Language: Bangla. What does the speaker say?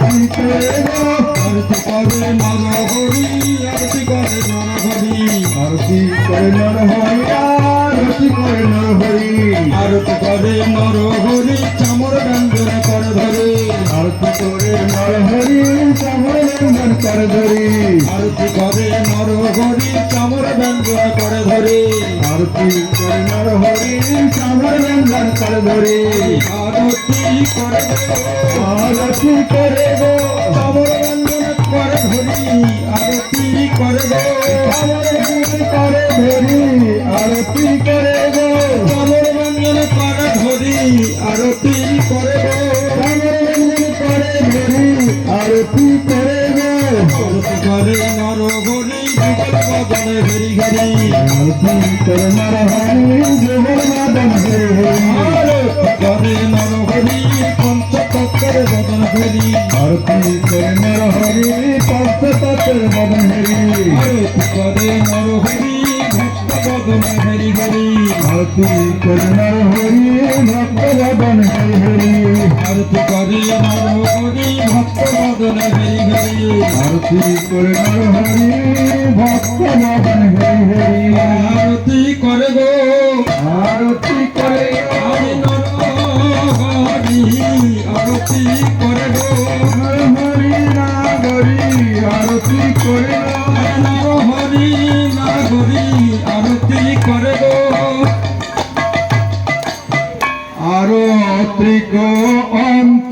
আরতি করে নর হরি আরতি করে নর হরি আরতি করে নর হরি চামর ব্যঞ্জন কর ধরে আরতি করে নর হরি ব্যঞ্জন করে ধরে আরতি করে নর হরি চামর বন্ধন করে ধরি আরতি করে আরতি করে গো চামর ব্যঞ্জন করে ধরি আরতি করে গো আরতি করে ধরি আরতি করে গো চামর ব্যঞ্জন করে ধরি আরতি করে গো আরতি করে গো? আরতি করে নর হরি যুগল বদনে ঘেরি ঘেরি আরতি করে নর হরি যুগল মাদন হরি হরি আরতি করে নর হরি পঞ্চতত্ত্বের বদন ঘেরি আরতি করে নর হরি পঞ্চতত্ত্বের মদন হরি। আরতি করে নর হরি ভক্ত হরি হরি আরতি করে নর হরি, ভক্ত ভগবান হরি হরি আরতি করি আমার হরি ভক্ত ভগবান হরি হরি আরতি করুণার হরি, ভক্ত আরও ত্রিক অন্ত